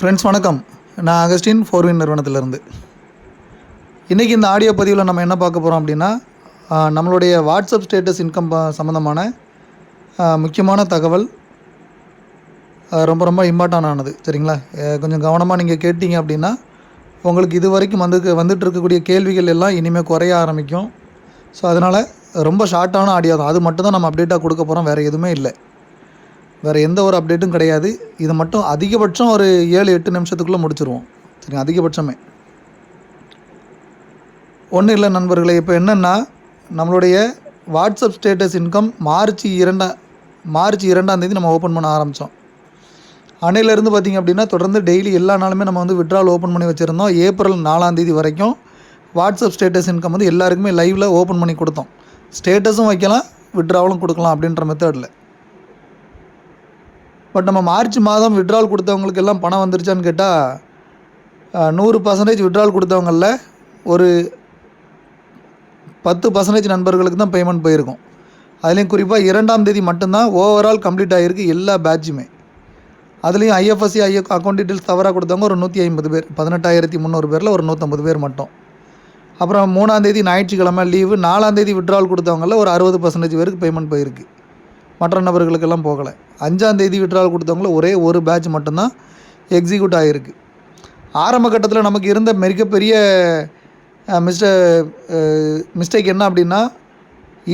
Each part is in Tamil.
ஃப்ரெண்ட்ஸ் வணக்கம். நான் அகஸ்டின் ஃபோர்வின் நிறுவனத்திலேருந்து. இன்றைக்கி இந்த ஆடியோ பதிவில் நம்ம என்ன பார்க்க போகிறோம் அப்படின்னா நம்மளுடைய வாட்ஸ்அப் ஸ்டேட்டஸ் இன்கம் சம்மந்தமான முக்கியமான தகவல் ரொம்ப ரொம்ப இம்பார்ட்டன் ஆனது. சரிங்களா? கொஞ்சம் கவனமாக நீங்கள் கேட்டிங்க அப்படின்னா உங்களுக்கு இது வரைக்கும் வந்து வந்துட்டு இருக்கக்கூடிய கேள்விகள் எல்லாம் இனிமேல் குறைய ஆரம்பிக்கும். ஸோ அதனால் ரொம்ப ஷார்ட்டான ஆடியோ தான். அது மட்டும் தான் நம்ம அப்டேட்டாக கொடுக்க போகிறோம் வேறு எதுவுமே இல்லை. வேறு எந்த ஒரு அப்டேட்டும் கிடையாது. இது மட்டும் அதிகபட்சம் ஒரு ஏழு எட்டு நிமிஷத்துக்குள்ளே முடிச்சிருவோம். சரி அதிகபட்சமே. ஒன்றும் இல்லை நண்பர்களே இப்போ என்னென்னா நம்மளுடைய வாட்ஸ்அப் ஸ்டேட்டஸ் இன்கம் மார்ச் இரண்டாம் மார்ச் இரண்டாம் தேதி நம்ம ஓப்பன் பண்ண ஆரம்பித்தோம் அன்னையிலேருந்து பார்த்திங்க அப்படின்னா தொடர்ந்து டெய்லி எல்லா நாளுமே நம்ம வந்து விட்ரால் ஓப்பன் பண்ணி வச்சுருந்தோம். ஏப்ரல் நாலாம் தேதி வரைக்கும் வாட்ஸ்அப் ஸ்டேட்டஸ் இன்கம் வந்து எல்லாருக்குமே லைவில் ஓப்பன் பண்ணி கொடுத்தோம். ஸ்டேட்டஸும் வைக்கலாம் விட்ராவலும் கொடுக்கலாம் அப்படின்ற மெத்தடில் பட் நம்ம மார்ச் மாதம் விட்ரால் கொடுத்தவங்களுக்கு எல்லாம் பணம் வந்துருச்சான்னு கேட்டால் நூறு பர்சன்டேஜ் விட்ரால் கொடுத்தவங்களில் ஒரு பத்து பர்சன்டேஜ் நண்பர்களுக்கு தான் பேமெண்ட் போயிருக்கும். அதுலேயும் குறிப்பாக இரண்டாம் தேதி மட்டும்தான் ஓவரால் கம்ப்ளீட் ஆகிருக்கு எல்லா பேட்சுமே அதுலேயும் ஐஎஃப்எஸ்சி ஐ அக்கௌண்ட் டீட்டெயில்ஸ் தவறாக கொடுத்தவங்க ஒரு நூற்றி ஐம்பது பேர் பதினெட்டாயிரத்தி முந்நூறு பேரில் ஒரு நூற்றம்பது பேர் மட்டும். அப்புறம் மூணாந்தேதி ஞாயிற்றுக்கிழமை லீவு நாலாந்தேதி விட்ரால் கொடுத்தவங்களில் ஒரு அறுபது பர்சன்டேஜ் பேருக்கு பேமெண்ட் போயிருக்கு. மற்ற நபர்களுக்கெல்லாம் போகலை. அஞ்சாந்தேதி விட்ரால் கொடுத்தவங்கள ஒரே ஒரு பேட்ச் மட்டும்தான் எக்ஸிக்யூட் ஆகிருக்கு ஆரம்ப கட்டத்தில் நமக்கு இருந்த மிகப்பெரிய மிஸ்டர் மிஸ்டேக் என்ன அப்படின்னா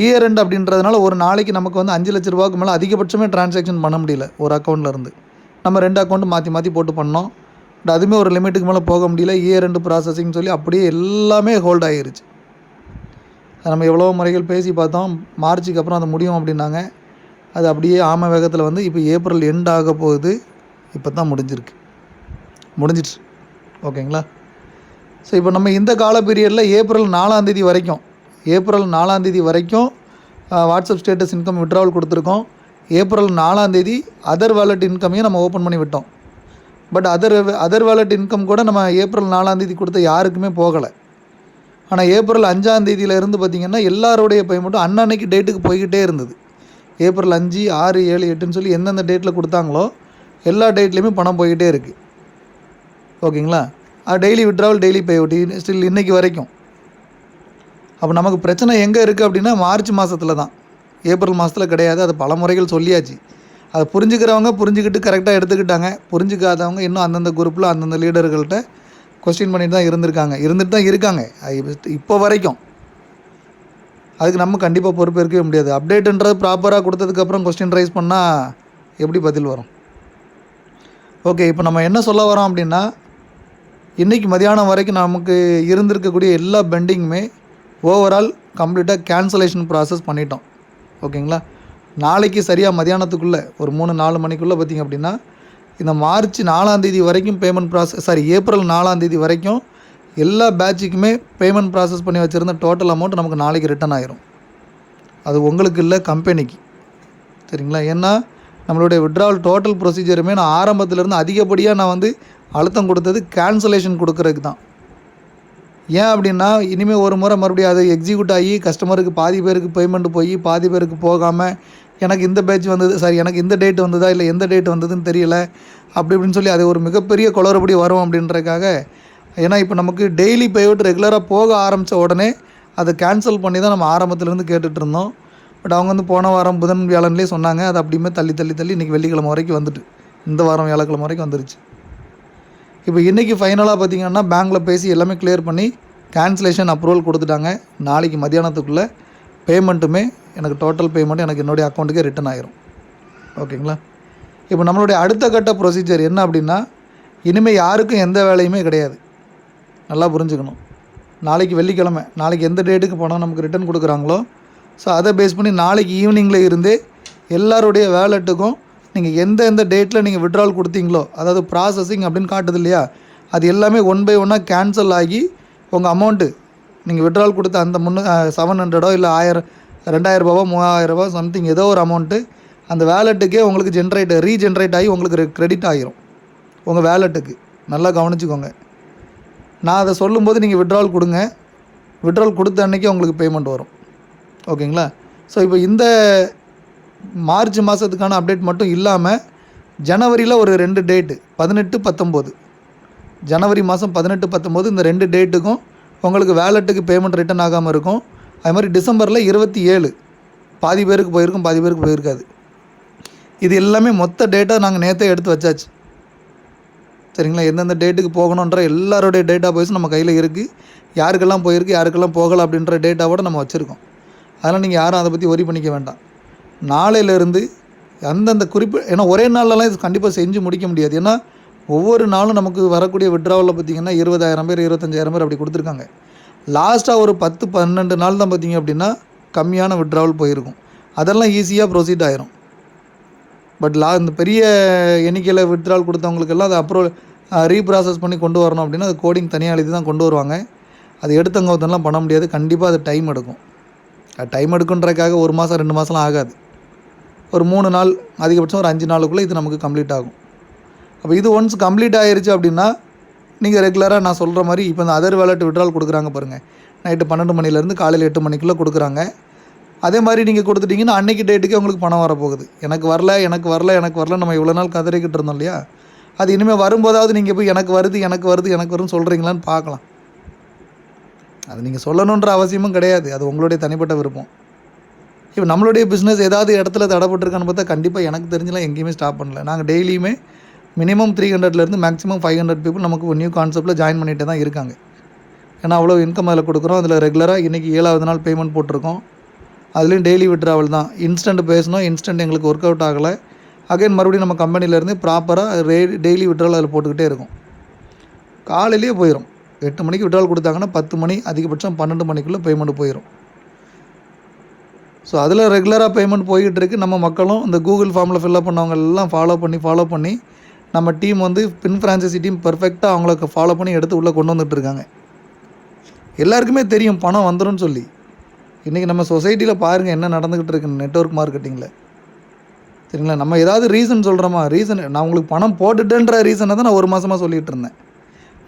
இயர் ரெண்டு அப்படின்றதுனால ஒரு நாளைக்கு நமக்கு வந்து அஞ்சு லட்ச ரூபாய்க்கு மேலே அதிகபட்சமே டிரான்சாக்ஷன் பண்ண முடியல ஒரு அக்கௌண்ட்லேருந்து நம்ம ரெண்டு அக்கௌண்ட் மாற்றி மாற்றி போட்டு பண்ணோம். பட் அதுவுமே ஒரு லிமிட்டுக்கு மேலே போக முடியல இயர் ரெண்டு ப்ராசஸிங் சொல்லி அப்படியே எல்லாமே ஹோல்ட் ஆகிருச்சு நம்ம எவ்வளோ முறைகள் பேசி பார்த்தோம். மார்ச்சுக்கு அப்புறம் அது முடியும் அப்படின்னாங்க. அது அப்படியே ஆம வேகத்தில் வந்து இப்போ ஏப்ரல் எண்ட் ஆக போகுது. இப்போ தான் முடிஞ்சிருக்கு. முடிஞ்சிடுச்சு. ஓகேங்களா? ஸோ இப்போ நம்ம இந்த கால பீரியடில் ஏப்ரல் நாலாந்தேதி வரைக்கும் ஏப்ரல் நாலாந்தேதி வரைக்கும் வாட்ஸ்அப் ஸ்டேட்டஸ் இன்கம் விட்ராவல் கொடுத்துருக்கோம். ஏப்ரல் நாலாந்தேதி அதர் வேலட் இன்கமையும் நம்ம ஓப்பன் பண்ணி விட்டோம். But other other wallet income கூட நம்ம ஏப்ரல் நாலாந்தேதி கொடுத்த யாருக்குமே போகலை. ஆனால் ஏப்ரல் அஞ்சாந்தேதியிலேருந்து பார்த்திங்கன்னா எல்லாருடைய பேமெண்ட்டும் அன்னன்னைக்கு டேட்டுக்கு போய்கிட்டே இருந்தது. ஏப்ரல் அஞ்சு ஆறு ஏழு எட்டுன்னு சொல்லி எந்தெந்த டேட்டில் கொடுத்தாங்களோ எல்லா டேட்லேயுமே பணம் போய்கிட்டே இருக்குது ஓகேங்களா? அது daily withdrawal daily pay out still இன்றைக்கி வரைக்கும். அப்போ நமக்கு பிரச்சனை எங்கே இருக்குது அப்படின்னா மார்ச் மாதத்தில் தான். ஏப்ரல் மாதத்தில் கிடையாது. அது பல முறைகள் சொல்லியாச்சு. அதை புரிஞ்சுக்கிறவங்க புரிஞ்சுக்கிட்டு கரெக்டாக எடுத்துக்கிட்டாங்க. புரிஞ்சுக்காதவங்க இன்னும் அந்தந்த குரூப்பில் அந்தந்த லீடர்கள்ட்ட கொஸ்டின் பண்ணிட்டு தான் இருந்திருக்காங்க. இருந்துட்டு தான் இருக்காங்க. இப்போ வரைக்கும். அதுக்கு நம்ம கண்டிப்பாக பொறுப்பு இருக்கவே முடியாது. அப்டேட்டுன்றது ப்ராப்பராக கொடுத்ததுக்கப்புறம் கொஸ்டின் ரைஸ் பண்ணால் எப்படி பதில் வரும்? ஓகே இப்போ நம்ம என்ன சொல்ல வரோம் அப்படின்னா இன்றைக்கி மதியானம் வரைக்கும் நமக்கு இருந்திருக்கக்கூடிய எல்லா பெண்டிங்குமே ஓவரால் கம்ப்ளீட்டாக கேன்சலேஷன் ப்ராசஸ் பண்ணிட்டோம். ஓகேங்களா நாளைக்கு சரியாக மதியானத்துக்குள்ளே ஒரு மூணு நாலு மணிக்குள்ளே பார்த்திங்க அப்படின்னா இந்த மார்ச் நாலாம் தேதி வரைக்கும் பேமெண்ட் ப்ராசஸ் சாரி ஏப்ரல் நாலாம் தேதி வரைக்கும் எல்லா பேட்சுக்குமே பேமெண்ட் ப்ராசஸ் பண்ணி வச்சுருந்த டோட்டல் அமௌண்ட் நமக்கு நாளைக்கு ரிட்டன் ஆயிரும். அது உங்களுக்கு இல்லை கம்பெனிக்கு சரிங்களா? ஏன்னா நம்மளுடைய விட்ராவல் டோட்டல் ப்ரொசீஜருமே நான் ஆரம்பத்துலேருந்து அதிகப்படியாக நான் வந்து அழுத்தம் கொடுத்தது கேன்சலேஷன் கொடுக்கறதுக்கு தான். ஏன் அப்படின்னா இனிமேல் ஒரு முறை மறுபடியும் அது எக்ஸிக்யூட் ஆகி கஸ்டமருக்கு பாதி பேருக்கு பேமெண்ட் போய் பாதி பேருக்கு போகாமல் எனக்கு இந்த பேட்ச் வந்தது சாரி எனக்கு இந்த டேட் வந்ததா இல்லை எந்த டேட் வந்ததுன்னு தெரியல அப்படி இப்படின்னு சொல்லி அது ஒரு மிகப்பெரிய குளறுபடி வரும் அப்படின்றதுக்காக ஏன்னா இப்போ நமக்கு டெய்லி பேவுட் ரெகுலராக போக ஆரம்பித்த உடனே அதை கேன்சல் பண்ணி தான் நம்ம ஆரம்பத்துலேருந்து கேட்டுட்டு இருந்தோம். பட் அவங்க வந்து போன வாரம் புதன் வியாழன்லேயே சொன்னாங்க. அது அப்படியுமே தள்ளி தள்ளி தள்ளி இன்றைக்கி வெள்ளிக்கிழமை வரைக்கும் வந்துட்டு. இந்த வாரம் வியாழக்கிழமை வரைக்கும் வந்துருச்சு. இப்போ இன்றைக்கி ஃபைனலாக பார்த்தீங்கன்னா பேங்க்கில் பேசி எல்லாமே கிளியர் பண்ணி கேன்சலேஷன் அப்ரூவல் கொடுத்துட்டாங்க. நாளைக்கு மத்தியானத்துக்குள்ளே பேமெண்ட்டுமே எனக்கு டோட்டல் பேமெண்ட் எனக்கு என்னுடைய அக்கௌண்ட்டுக்கே ரிட்டர்ன் ஆயிரும். ஓகேங்களா? இப்போ நம்மளுடைய அடுத்த கட்ட ப்ரொசீஜர் என்ன அப்படின்னா இனிமேல் யாருக்கும் எந்த வேலையுமே கிடையாது. நல்லா புரிஞ்சுக்கணும். நாளைக்கு வெள்ளிக்கிழமை நாளைக்கு எந்த டேட்டுக்கு பணம் நமக்கு ரிட்டர்ன் கொடுக்குறாங்களோ ஸோ அதை பேஸ் பண்ணி நாளைக்கு ஈவினிங்கில் இருந்தே எல்லாருடைய வேலெட்டுக்கும் நீங்கள் எந்த எந்த டேட்டில் நீங்கள் விட்ரால் கொடுத்தீங்களோ அதாவது ப்ராசஸிங் அப்படின்னு காட்டுது இல்லையா அது எல்லாமே ஒன் பை ஒன்னாக கேன்சல் ஆகி உங்கள் அமௌண்ட்டு நீங்கள் விட்ரால் கொடுத்த அந்த முன்னு செவன் ஹண்ட்ரடோ இல்லை ஆயிரம் ரெண்டாயிரரூபாவோ மூவாயிரரூபா சம்திங் ஏதோ ஒரு அமௌண்ட்டு அந்த வேலெட்டுக்கே உங்களுக்கு ஜென்ரேட் ரீஜென்ரேட் ஆகி உங்களுக்கு க்ரெடிட் ஆகிரும் உங்கள் வேலெட்டுக்கு நல்லா கவனிச்சுக்கோங்க. நான் அதை சொல்லும்போது நீங்கள் விட்ரால் கொடுங்க. விட்ரால் கொடுத்த அன்றைக்கி உங்களுக்கு பேமெண்ட் வரும். ஓகேங்களா? ஸோ இப்போ இந்த மார்ச் மாதத்துக்கான அப்டேட் மட்டும் இல்லாமல் ஜனவரியில் ஒரு ரெண்டு டேட்டு பதினெட்டு பத்தொம்போது. ஜனவரி மாதம் பதினெட்டு பத்தொம்போது இந்த ரெண்டு டேட்டுக்கும் உங்களுக்கு வேலெட்டுக்கு பேமெண்ட் ரிட்டன் ஆகாமல் இருக்கும். அது மாதிரி டிசம்பரில் இருபத்தி ஏழு. பாதி பேருக்கு போயிருக்கும் பாதி பேருக்கு போயிருக்காது. இது எல்லாமே மொத்த டேட்டா நாங்கள் நேற்றே எடுத்து வச்சாச்சு. சரிங்களா? எந்தெந்த டேட்டுக்கு போகணுன்ற எல்லாருடைய டேட்டா பேஸும் நம்ம கையில் இருக்குது யாருக்கெல்லாம் போயிருக்கு யாருக்கெல்லாம் போகலை அப்படின்ற டேட்டாவோட நம்ம வச்சுருக்கோம். அதனால் நீங்கள் யாரும் அதை பற்றி ஒரி பண்ணிக்க வேண்டாம். நாளையிலேருந்து அந்தந்த குறிப்பு ஏன்னா ஒரே நாள்லலாம் இது கண்டிப்பாக செஞ்சு முடிக்க முடியாது. ஏன்னா ஒவ்வொரு நாளும் நமக்கு வரக்கூடிய விட்ராவலில் பார்த்தீங்கன்னா இருபதாயிரம் பேர் இருபத்தஞ்சாயிரம் பேர் அப்படி கொடுத்துருக்காங்க. லாஸ்ட்டாக ஒரு பத்து பன்னெண்டு நாள் தான் பார்த்தீங்க அப்படின்னா கம்மியான விட்ராவல் போயிருக்கும். அதெல்லாம் ஈஸியாக ப்ரொசீட் ஆயிரும். பட் லா இந்த பெரிய எண்ணிக்கையில் விட்ராவல் கொடுத்தவங்களுக்கெல்லாம் அதை அப்ரூவல் ரீப்ராசஸ் பண்ணி கொண்டு வரணும் அப்படின்னா அது கோடிங் தனியாக எழுதி தான் கொண்டு வருவாங்க. அது எடுத்தவங்கலாம் பண்ண முடியாது. கண்டிப்பாக அது டைம் எடுக்கும். அது டைம் எடுக்குன்றதுக்காக ஒரு மாதம் ரெண்டு மாதம்லாம் ஆகாது. ஒரு மூணு நாள் அதிகபட்சம் ஒரு அஞ்சு நாளுக்குள்ளே இது நமக்கு கம்ப்ளீட் ஆகும். அப்போ இது ஒன்ஸ் கம்ப்ளீட் ஆயிருச்சு அப்படின்னா நீங்கள் ரெகுலராக நான் சொல்கிற மாதிரி இப்போ இந்த அதர் வேலட் விட்ரால் கொடுக்குறாங்க பாருங்கள் நைட்டு பன்னெண்டு மணிலேருந்து காலையில் எட்டு மணிக்குள்ளே கொடுக்குறாங்க. அதே மாதிரி நீங்கள் கொடுத்துட்டீங்கன்னா அன்றைக்கி டேட்டுக்கே உங்களுக்கு பணம் வரப்போகுது. எனக்கு வரல எனக்கு வரல எனக்கு வரல நம்ம இவ்வளோ நாள் கதறிக்கிட்டு இருந்தோம் இல்லையா? அது இனிமேல் வரும்போதாவது நீங்கள் போய் எனக்கு வருது எனக்கு வருது எனக்கு வரும்னு சொல்கிறீங்களான்னு பார்க்கலாம். அது நீங்கள் சொல்லணுன்ற அவசியமும் கிடையாது. அது உங்களுடைய தனிப்பட்ட விருப்பம். இப்போ நம்மளுடைய பிஸ்னஸ் ஏதாவது இடத்துல தடைப்பட்டிருக்கான்னு பார்த்தா கண்டிப்பாக எனக்கு தெரிஞ்சலாம் எங்கேயுமே ஸ்டாப் பண்ணல. நாங்கள் டெய்லியுமே மினிமம் த்ரீ ஹண்ட்ரட்லேருந்து மேக்ஸிமம் ஃபைவ் ஹண்ட்ரட் பீப்புள் நமக்கு ஒரு நியூ கான்செப்ட்டில் ஜாயின் பண்ணிட்டு தான் இருக்காங்க. ஏன்னா அவ்வளோ இன்கம் அதில் கொடுக்குறோம். அதில் ரெகுலராக இன்றைக்கி ஏழாவது நாள் பேமெண்ட் போட்டிருக்கோம். அதுலேயும் டெய்லி விட்ராவல் தான். இன்ஸ்டன்ட் பேசணும். இன்ஸ்டன்ட் எங்களுக்கு ஒர்க் அவுட் ஆகலை. அகைன் மறுபடியும் நம்ம கம்பெனிலேருந்து ப்ராப்பராக ரே டெய்லி விட்ரால் அதில் போட்டுக்கிட்டே இருக்கும். காலையிலேயே போயிடும் எட்டு மணிக்கு விட்ரால் கொடுத்தாங்கன்னா பத்து மணி அதிகபட்சம் பன்னெண்டு மணிக்குள்ளே பேமெண்ட் போயிடும் ஸோ அதில் ரெகுலராக பேமெண்ட் போய்கிட்டு இருக்குது நம்ம மக்களும் இந்த கூகுள் ஃபார்மில் ஃபில்அப் பண்ணவங்க எல்லாம் ஃபாலோ பண்ணி ஃபாலோ பண்ணி நம்ம டீம் வந்து பின் ஃப்ரான்ச்சைசி டீம் பர்ஃபெக்டாக அவங்களுக்கு ஃபாலோ பண்ணி எடுத்து உள்ளே கொண்டு வந்துட்டு இருக்காங்க. எல்லாருக்குமே தெரியும். பணம் வந்துடும் சொல்லி. இன்றைக்கி நம்ம சொசைட்டியில் பாருங்கள் என்ன நடந்துக்கிட்டு இருக்கு நெட்ஒர்க் மார்க்கெட்டிங்கில் சரிங்களா? நம்ம ஏதாவது ரீசன் சொல்கிறோமா ரீசன் நான் உங்களுக்கு பணம் போட்டுட்டேன்ற ரீசனை தான் நான் ஒரு மாதமாக சொல்லிகிட்டு இருந்தேன்.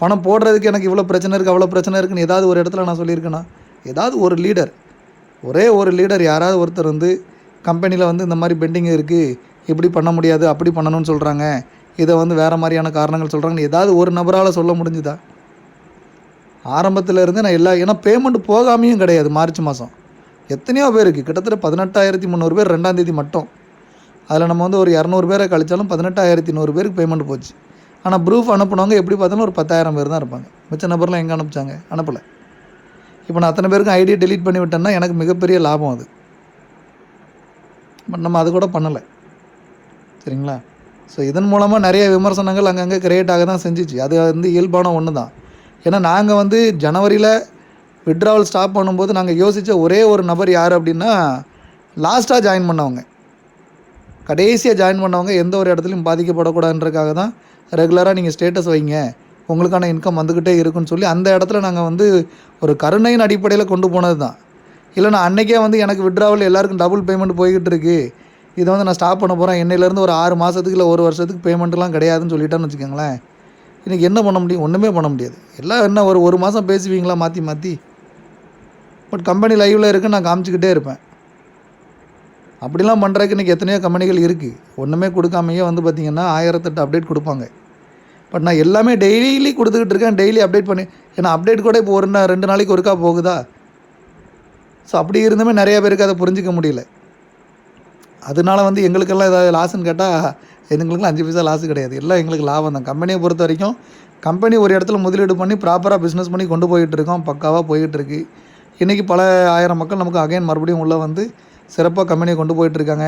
பணம் போடுறதுக்கு எனக்கு இவ்வளோ பிரச்சனை இருக்குது அவ்வளோ பிரச்சனை இருக்குன்னு ஏதாவது ஒரு இடத்துல நான் சொல்லியிருக்கேனா? ஏதாவது ஒரு லீடர் ஒரே ஒரு லீடர் யாராவது ஒருத்தர் வந்து கம்பெனியில் வந்து இந்த மாதிரி பெண்டிங் இருக்குது இப்படி பண்ண முடியாது அப்படி பண்ணணும்னு சொல்கிறாங்க இதை வந்து வேறு மாதிரியான காரணங்கள் சொல்கிறாங்கன்னு ஏதாவது ஒரு நபரால் சொல்ல முடிஞ்சுதா? ஆரம்பத்தில் இருந்து நான் எல்லா ஏன்னா பேமெண்ட் போகாமையும் கிடையாது மார்ச் மாதம் எத்தனையோ பேருக்கு கிட்டத்தட்ட பதினெட்டாயிரத்தி முந்நூறு பேர் ரெண்டாந்தேதி மட்டும். அதில் நம்ம வந்து ஒரு இரநூறு பேரை கழிச்சாலும் பதினெட்டாயிரத்தி நூறு பேருக்கு பேமெண்ட் போச்சு. ஆனால் ப்ரூஃப் அனுப்புனவங்க எப்படி பார்த்தாலும் ஒரு பத்தாயிரம் பேர் தான் இருப்பாங்க. மிச்ச நபர்லாம் எங்கே அனுப்பிச்சாங்க? அனுப்பலை. இப்போ நான் அத்தனை பேருக்கும் ஐடியை டெலீட் பண்ணி விட்டேன்னா எனக்கு மிகப்பெரிய லாபம் அது. பட் நம்ம அது கூட பண்ணலை. சரிங்களா? ஸோ இதன் மூலமாக நிறைய விமர்சனங்கள் அங்கங்கே கிரியேட் ஆக தான் செஞ்சிச்சு. அது வந்து இயல்பான ஒன்று தான். ஏன்னா நாங்கள் வந்து ஜனவரியில் விட்ராவல் ஸ்டாப் பண்ணும்போது நாங்கள் யோசித்த ஒரே ஒரு நபர் யார் அப்படின்னா லாஸ்ட்டாக ஜாயின் பண்ணவங்க. கடைசியாக ஜாயின் பண்ணவங்க எந்த ஒரு இடத்துலையும் பாதிக்கப்படக்கூடாதுன்றக்காக தான் ரெகுலராக நீங்கள் ஸ்டேட்டஸ் வைங்க. உங்களுக்கான இன்கம் வந்துக்கிட்டே இருக்குன்னு சொல்லி அந்த இடத்துல நாங்கள் வந்து ஒரு கருணையின் அடிப்படையில் கொண்டு போனது தான் இல்லை நான் அன்றைக்கே வந்து எனக்கு விட்ராவல் எல்லாருக்கும் டபுள் பேமெண்ட் போய்கிட்டு இருக்கு. இதை வந்து நான் ஸ்டாப் பண்ண போகிறேன் என்னையிலேருந்து ஒரு ஆறு மாதத்துக்கு இல்லை ஒரு வருஷத்துக்கு பேமெண்ட்லாம் கிடையாதுன்னு சொல்லிட்டேன்னு வச்சுக்கோங்களேன். இன்றைக்கி என்ன பண்ண முடியும்? ஒன்றுமே பண்ண முடியாது. எல்லாம் என்ன ஒரு ஒரு மாதம் பேசுவீங்களா? மாற்றி மாற்றி பட் கம்பெனி லைவில் இருக்குன்னு நான் காமிச்சிக்கிட்டே இருப்பேன். அப்படிலாம் பண்ணுறதுக்கு இன்றைக்கி எத்தனையோ கம்பெனிகள் இருக்குது ஒன்றுமே கொடுக்காமையே வந்து பார்த்திங்கன்னா ஆயிரத்தெட்டு அப்டேட் கொடுப்பாங்க. பட் நான் எல்லாமே டெய்லி கொடுத்துக்கிட்டு இருக்கேன். டெய்லி அப்டேட் பண்ணி ஏன்னா அப்டேட் கூட இப்போ ஒரு ரெண்டு நாளைக்கு ஒருக்கா போகுதா? ஸோ அப்படி இருந்துமே நிறைய பேருக்கு அதை புரிஞ்சிக்க முடியல. அதனால வந்து எங்களுக்கெல்லாம் ஏதாவது லாஸ்ன்னு கேட்டால் எங்களுக்குலாம் அஞ்சு பைசா லாஸ் கிடையாது. எல்லாம் எங்களுக்கு லாபம் தான். கம்பெனியை பொறுத்த வரைக்கும் கம்பெனி ஒரு இடத்துல முதலீடு பண்ணி ப்ராப்பராக பிஸ்னஸ் பண்ணி கொண்டு போயிட்டு இருக்கோம். பக்காவாக போயிட்டுருக்கு இன்றைக்கி பல ஆயிரம் மக்கள் நமக்கு அகைன் மறுபடியும் உள்ளே வந்து சிறப்பாக கம்பெனியை கொண்டு போயிட்டுருக்காங்க.